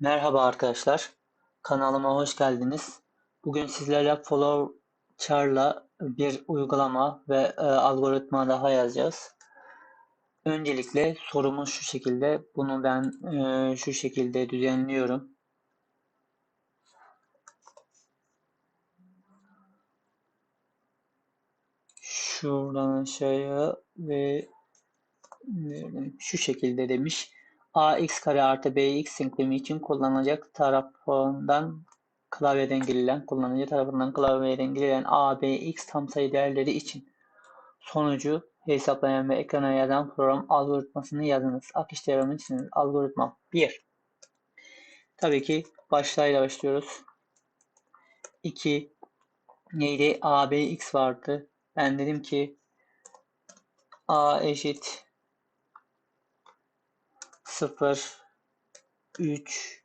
Merhaba arkadaşlar, kanalıma hoş geldiniz. Bugün sizlerle Flowchart'la bir uygulama ve e, algoritma daha yazacağız. Öncelikle sorumuz şu şekilde. Bunu ben e, şu şekilde düzenliyorum. Şuradan aşağıya ve şu şekilde demiş ax kare artı bx denklemi için kullanılacak tarafından klavyeden girilen kullanıcı tarafından klavyeden girilen a, b, x tam sayı değerleri için sonucu hesaplayan ve ekrana yazan program algoritmasını yazınız. Akış devamı için algoritma 1. Tabii ki başlayla başlıyoruz. 2 neydi? a, b, x vardı. Ben dedim ki a eşit 0 3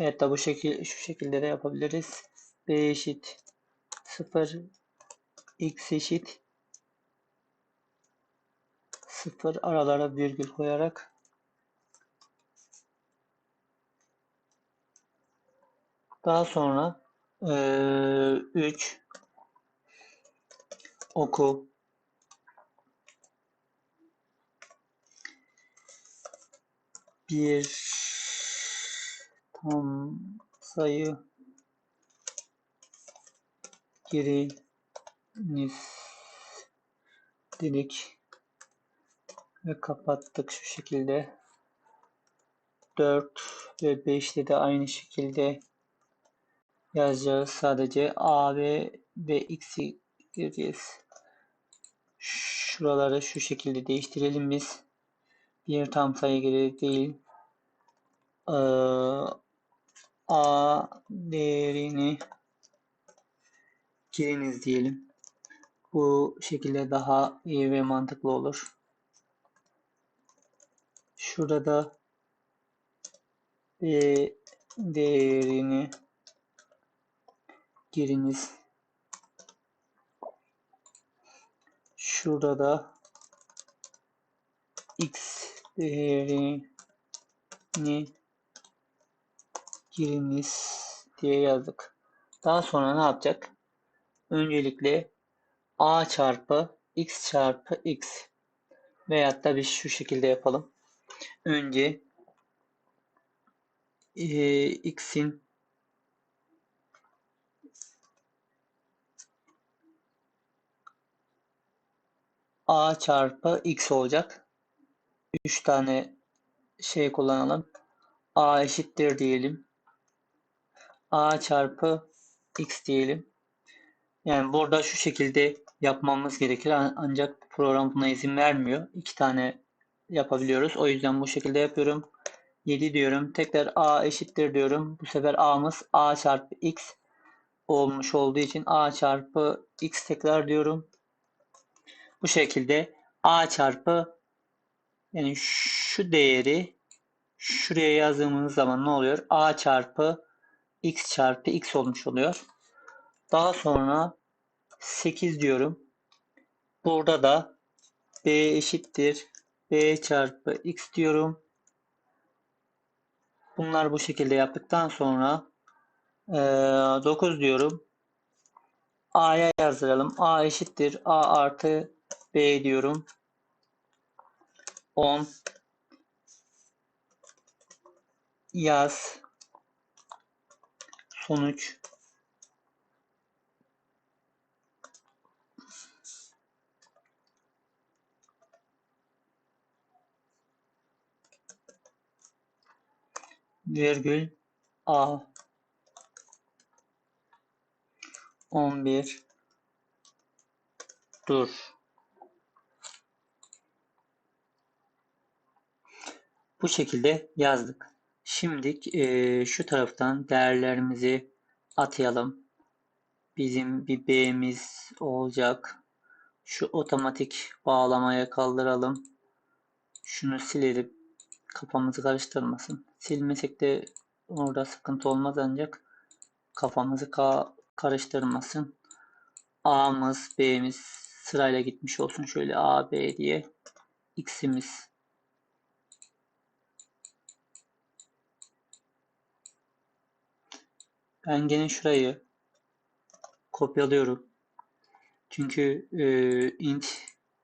Evet da bu şekil şu şekilde de yapabiliriz. B eşit 0 x eşit. 0 aralara virgül koyarak. Daha sonra 3 oku bir. Tam sayı giriniz dedik ve kapattık şu şekilde. 4 ve 5'te de aynı şekilde yazacağız. Sadece a ve b x'i gireceğiz şuraları şu şekilde değiştirelim biz bir tam sayı geri değil ee, a değerini giriniz diyelim. Bu şekilde daha iyi ve mantıklı olur. Şurada da b değerini giriniz. Şurada da x değerini giriniz diye yazdık. Daha sonra ne yapacak? Öncelikle a çarpı x çarpı x veyahut da biz şu şekilde yapalım. Önce e, x'in a çarpı x olacak. 3 tane şey kullanalım. A eşittir diyelim. A çarpı X diyelim. Yani burada şu şekilde yapmamız gerekir. Ancak program buna izin vermiyor. İki tane yapabiliyoruz. O yüzden bu şekilde yapıyorum. 7 diyorum. Tekrar A eşittir diyorum. Bu sefer A'mız A çarpı X olmuş olduğu için A çarpı X tekrar diyorum. Bu şekilde A çarpı yani şu değeri şuraya yazdığımız zaman ne oluyor? A çarpı x çarpı x olmuş oluyor. Daha sonra 8 diyorum. Burada da b eşittir b çarpı x diyorum. Bunlar bu şekilde yaptıktan sonra 9 diyorum. A'ya yazdıralım. A eşittir A artı B diyorum. 10 yaz. Sonuç virgül A. 11 dur Bu şekilde yazdık. Şimdi e, şu taraftan değerlerimizi atayalım. Bizim bir B'miz olacak. Şu otomatik bağlamaya kaldıralım. Şunu silelim. Kafamızı karıştırmasın. Silmesek de orada sıkıntı olmaz ancak kafamızı ka karıştırmasın. A'mız, B'miz sırayla gitmiş olsun. Şöyle A, B diye. X'imiz Ben gene şurayı kopyalıyorum. Çünkü e, int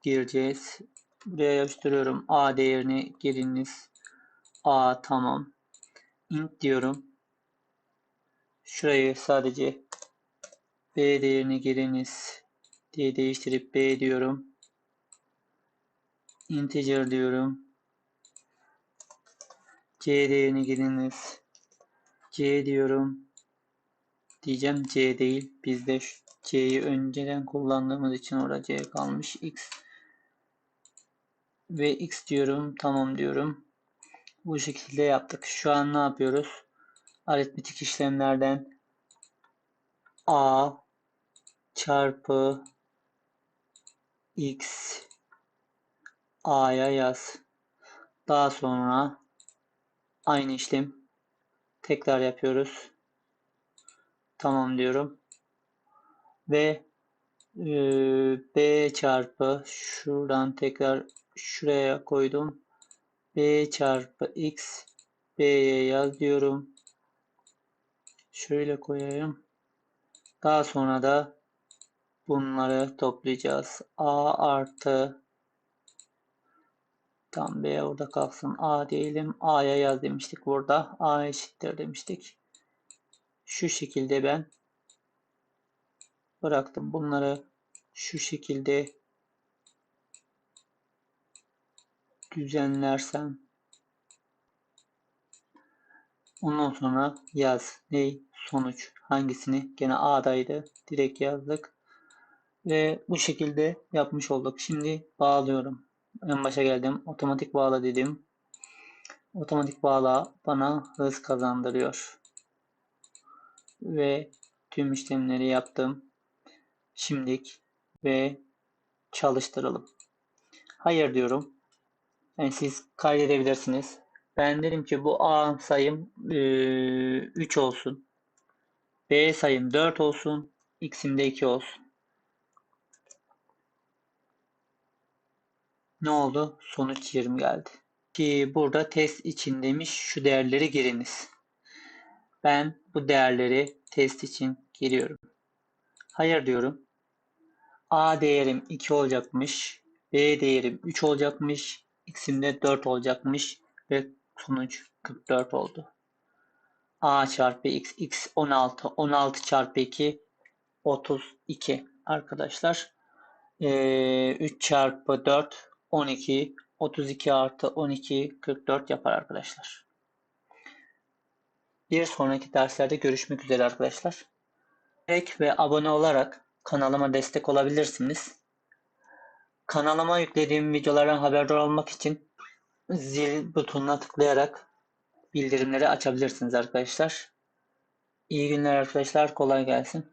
gireceğiz. Buraya yapıştırıyorum. A değerini giriniz. A tamam. int diyorum. Şurayı sadece B değerini giriniz diye değiştirip B diyorum. Integer diyorum. C değerini giriniz. C diyorum. Diyeceğim C değil. Bizde C'yi önceden kullandığımız için orada C kalmış. X ve X diyorum. Tamam diyorum. Bu şekilde yaptık. Şu an ne yapıyoruz? Aritmetik işlemlerden A çarpı X A'ya yaz. Daha sonra aynı işlem tekrar yapıyoruz. Tamam diyorum. Ve e, B çarpı şuradan tekrar şuraya koydum. B çarpı X B'ye yaz diyorum. Şöyle koyayım. Daha sonra da bunları toplayacağız. A artı tam B orada kalsın. A diyelim. A'ya yaz demiştik burada. A eşittir demiştik. Şu şekilde ben bıraktım. Bunları şu şekilde düzenlersem ondan sonra yaz. Ney? Sonuç. Hangisini? Gene A'daydı. Direkt yazdık. Ve bu şekilde yapmış olduk. Şimdi bağlıyorum. En başa geldim. Otomatik bağla dedim. Otomatik bağla bana hız kazandırıyor. Ve tüm işlemleri yaptım. Şimdilik ve çalıştıralım. Hayır diyorum. Yani siz kaydedebilirsiniz. Ben dedim ki bu A sayım e, 3 olsun. B sayım 4 olsun. X'im de 2 olsun. Ne oldu? Sonuç 20 geldi. Ki burada test için demiş şu değerleri giriniz. Ben bu değerleri test için giriyorum. Hayır diyorum. A değerim 2 olacakmış. B değerim 3 olacakmış. X'im de 4 olacakmış. Ve sonuç 44 oldu. A çarpı X, X 16. 16 çarpı 2 32 arkadaşlar. Ee, 3 çarpı 4 12. 32 artı 12 44 yapar arkadaşlar. Bir sonraki derslerde görüşmek üzere arkadaşlar. Like ve abone olarak kanalıma destek olabilirsiniz. Kanalıma yüklediğim videolardan haberdar olmak için zil butonuna tıklayarak bildirimleri açabilirsiniz arkadaşlar. İyi günler arkadaşlar. Kolay gelsin.